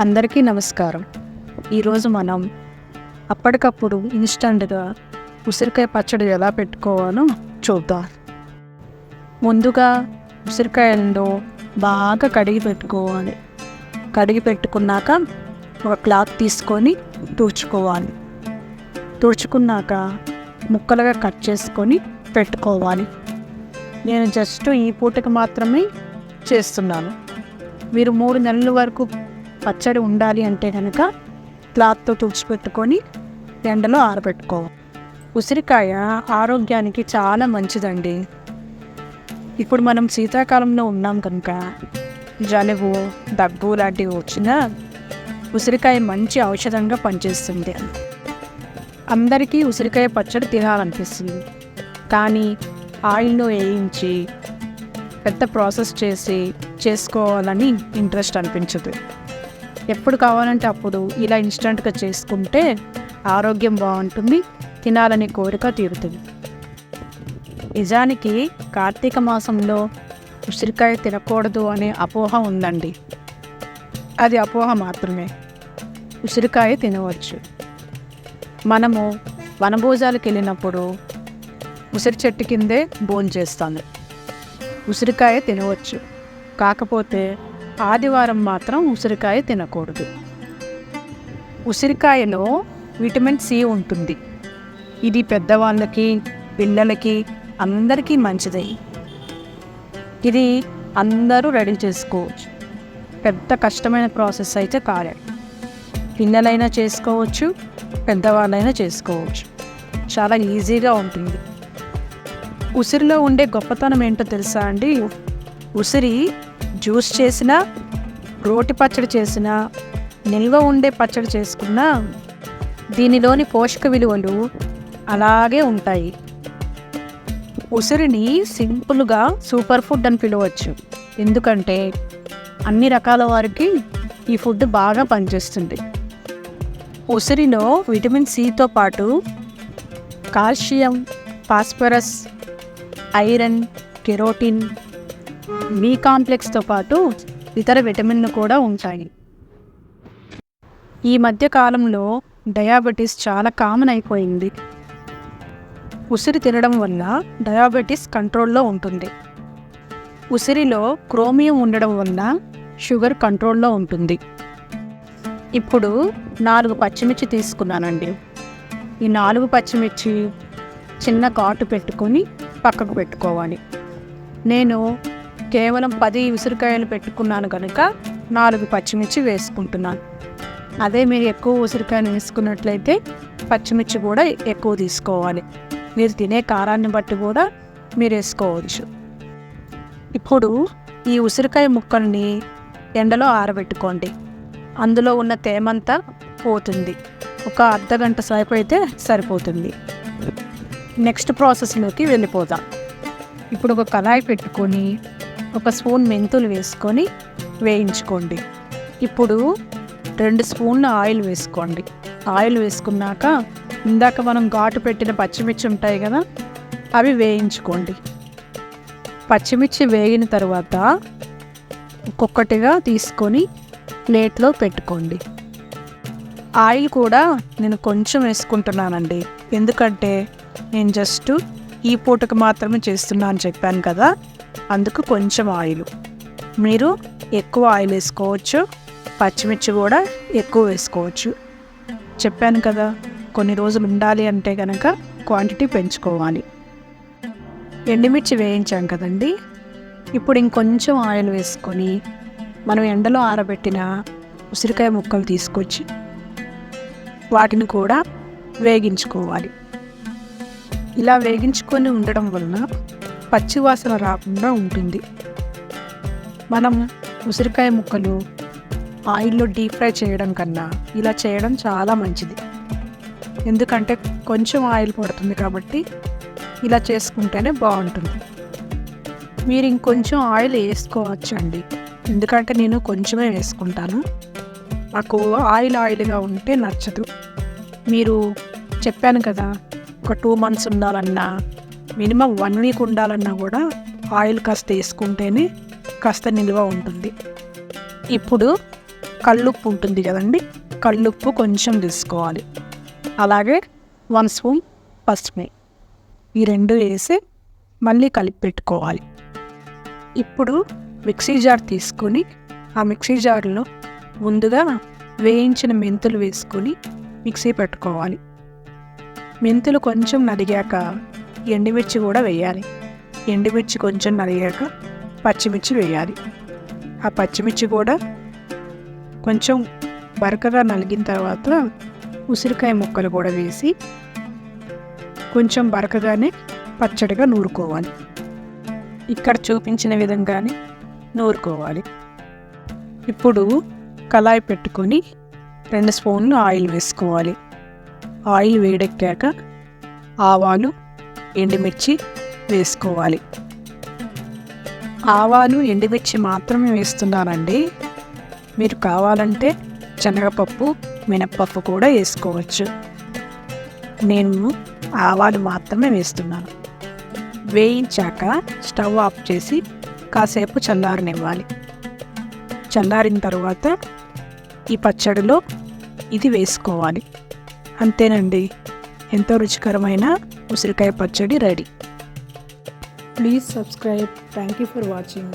అందరికీ నమస్కారం. ఈరోజు మనం అప్పటికప్పుడు ఇన్స్టంట్గా ఉసిరికాయ పచ్చడి ఎలా పెట్టుకోవాలో చూద్దాం. ముందుగా ఉసిరికాయలను బాగా కడిగి పెట్టుకోవాలి. కడిగి పెట్టుకున్నాక ఒక క్లాత్ తీసుకొని తుడుచుకోవాలి. తుడుచుకున్నాక ముక్కలుగా కట్ చేసుకొని పెట్టుకోవాలి. నేను జస్ట్ ఈ పూటకి మాత్రమే చేస్తున్నాను. మీరు మూడు నెలల వరకు పచ్చడి ఉండాలి అంటే కనుక క్లాత్తో తుడిచిపెట్టుకొని ఎండలో ఆరబెట్టుకోవాలి ఉసిరికాయ ఆరోగ్యానికి చాలా మంచిదండి. ఇప్పుడు మనం శీతాకాలంలో ఉన్నాం కనుక జలుబు దగ్గు లాంటివి వచ్చినా ఉసిరికాయ మంచి ఔషధంగా పనిచేస్తుంది. అందరికీ ఉసిరికాయ పచ్చడి తినాలనిపిస్తుంది. కానీ ఆయిల్లో వేయించి పెద్ద ప్రాసెస్ చేసి చేసుకోవాలని ఇంట్రెస్ట్ అనిపించదు. ఎప్పుడు కావాలంటే అప్పుడు ఇలా ఇన్స్టంట్గా చేసుకుంటే ఆరోగ్యం బాగుంటుంది తినాలనే కోరిక తీరుతుంది. నిజానికి కార్తీక మాసంలో ఉసిరికాయ తినకూడదు అనే అపోహ ఉందండి. అది అపోహ మాత్రమే. ఉసిరికాయ తినవచ్చు. మనము వనభోజాలకు వెళ్ళినప్పుడు ఉసిరి చెట్టు కిందే భోజనం చేస్తాను ఉసిరికాయ తినవచ్చు. కాకపోతే ఆదివారం మాత్రం ఉసిరికాయ తినకూడదు. ఉసిరికాయలో విటమిన్ సి ఉంటుంది. ఇది పెద్దవాళ్ళకి పిల్లలకి అందరికీ మంచిది. ఇది అందరూ రెడీ చేసుకోవచ్చు. పెద్ద కష్టమైన ప్రాసెస్ అయితే కాలేదు. పిల్లలైనా చేసుకోవచ్చు పెద్దవాళ్ళైనా చేసుకోవచ్చు. చాలా ఈజీగా ఉంటుంది. ఉసిరిలో ఉండే గొప్పతనం ఏంటో తెలుసా అండి? ఉసిరి జ్యూస్ చేసినా రోటి పచ్చడి చేసినా నిల్వ ఉండే పచ్చడి చేసుకున్నా దీనిలోని పోషక విలువలు అలాగే ఉంటాయి. ఉసిరిని సింపుల్గా సూపర్ ఫుడ్ అని పిలవచ్చు. ఎందుకంటే అన్ని రకాల వారికి ఈ ఫుడ్ బాగా పనిచేస్తుంది. ఉసిరిలో విటమిన్ సితో పాటు calcium phosphorus iron carotene B కాంప్లెక్స్తో పాటు ఇతర విటమిన్లు కూడా ఉంటాయి. ఈ మధ్య కాలంలో డయాబెటీస్ చాలా కామన్ అయిపోయింది. ఉసిరి తినడం వల్ల డయాబెటీస్ కంట్రోల్లో ఉంటుంది. ఉసిరిలో క్రోమియం ఉండడం వల్ల షుగర్ కంట్రోల్లో ఉంటుంది. ఇప్పుడు నాలుగు పచ్చిమిర్చి తీసుకున్నానండి. ఈ నాలుగు పచ్చిమిర్చి చిన్న ఘాటు పెట్టుకొని పక్కకు పెట్టుకోవాలి. నేను కేవలం పది ఉసిరికాయలు పెట్టుకున్నాను కనుక నాలుగు పచ్చిమిర్చి వేసుకుంటున్నాను. అదే మీరు ఎక్కువ ఉసిరికాయలు వేసుకున్నట్లయితే పచ్చిమిర్చి కూడా ఎక్కువ తీసుకోవాలి. మీరు తినే కారాన్ని బట్టి కూడా మీరు వేసుకోవచ్చు. ఇప్పుడు ఈ ఉసిరికాయ ముక్కల్ని ఎండలో ఆరబెట్టుకోండి. అందులో ఉన్న తేమంతా పోతుంది. ఒక అర్ధ గంట సేపు అయితే సరిపోతుంది. నెక్స్ట్ ప్రాసెస్లోకి వెళ్ళిపోదాం. ఇప్పుడు ఒక కళాయి పెట్టుకొని ఒక స్పూన్ మెంతులు వేసుకొని వేయించుకోండి. ఇప్పుడు రెండు స్పూన్ల ఆయిల్ వేసుకోండి. ఆయిల్ వేసుకున్నాక ఇందాక మనం ఘాటు పెట్టిన పచ్చిమిర్చి ఉంటాయి కదా అవి వేయించుకోండి. పచ్చిమిర్చి వేగిన తర్వాత ఒక్కొక్కటిగా తీసుకొని ప్లేట్లో పెట్టుకోండి. ఆయిల్ కూడా నేను కొంచెం వేసుకుంటున్నానండి. ఎందుకంటే నేను జస్ట్ ఈ పూటకు మాత్రమే చేస్తున్నా అని చెప్పాను కదా. అందుకు కొంచెం ఆయిల్. మీరు ఎక్కువ ఆయిల్ వేసుకోవచ్చు పచ్చిమిర్చి కూడా ఎక్కువ వేసుకోవచ్చు. చెప్పాను కదా కొన్ని రోజులు ఉండాలి అంటే కనుక క్వాంటిటీ పెంచుకోవాలి. ఎండుమిర్చి వేయించాం కదండి. ఇప్పుడు ఇంకొంచెం ఆయిల్ వేసుకొని మనం ఎండలో ఆరబెట్టిన ఉసిరికాయ ముక్కలు తీసుకొచ్చి వాటిని కూడా వేగించుకోవాలి. ఇలా వేగించుకొని ఉండడం వలన పచ్చివాసన రాకుండా ఉంటుంది. మనం ఉసిరికాయ ముక్కలు ఆయిల్లో డీప్ ఫ్రై చేయడం కన్నా ఇలా చేయడం చాలా మంచిది. ఎందుకంటే కొంచెం ఆయిల్ పడుతుంది కాబట్టి ఇలా చేసుకుంటేనే బాగుంటుంది. మీరు ఇంకొంచెం ఆయిల్ వేసుకోవచ్చండి. ఎందుకంటే నేను కొంచెమే వేసుకుంటాను. నాకు ఆయిల్ ఆయిల్గా ఉంటే నచ్చదు. మీరు చెప్పాను కదా ఒక టూ మంత్స్ ఉండాలన్నా మినిమం వన్ వీక్ ఉండాలన్నా కూడా ఆయిల్ కాస్త వేసుకుంటేనే కాస్త నిల్వ ఉంటుంది. ఇప్పుడు కళ్ళుప్పు ఉంటుంది కదండి కళ్ళుప్పు కొంచెం తీసుకోవాలి అలాగే వన్ స్పూన్ పసుపు ఈ రెండు వేసి మళ్ళీ కలిపి పెట్టుకోవాలి. ఇప్పుడు మిక్సీ జార్ తీసుకొని ఆ మిక్సీ జార్లో ముందుగా వేయించిన మెంతులు వేసుకొని మిక్సీ పెట్టుకోవాలి. మెంతులు కొంచెం నలిగాక ఎండుమిర్చి కూడా వేయాలి. ఎండుమిర్చి కొంచెం నలిగాక పచ్చిమిర్చి వేయాలి. ఆ పచ్చిమిర్చి కూడా కొంచెం బరకగా నలిగిన తర్వాత ఉసిరికాయ ముక్కలు కూడా వేసి కొంచెం బరకగానే పచ్చడిగా నూరుకోవాలి. ఇక్కడ చూపించిన విధంగానే నూరుకోవాలి. ఇప్పుడు కళాయి పెట్టుకొని రెండు స్పూన్లు ఆయిల్ వేసుకోవాలి. ఆయిల్ వేడెక్కాక ఆవాలు ఎండుమిర్చి వేసుకోవాలి. ఆవాలు ఎండుమిర్చి మాత్రమే వేస్తున్నానండి. మీరు కావాలంటే శనగపప్పు మినప్పప్పు కూడా వేసుకోవచ్చు. నేను ఆవాలు మాత్రమే వేస్తున్నాను. వేయించాక స్టవ్ ఆఫ్ చేసి కాసేపు చల్లారనివ్వాలి. చల్లారిన తర్వాత ఈ పచ్చడిలో ఇది వేసుకోవాలి. అంతేనండి. ఎంతో రుచికరమైన ఉసిరికాయ పచ్చడి ready. Please subscribe thank you for watching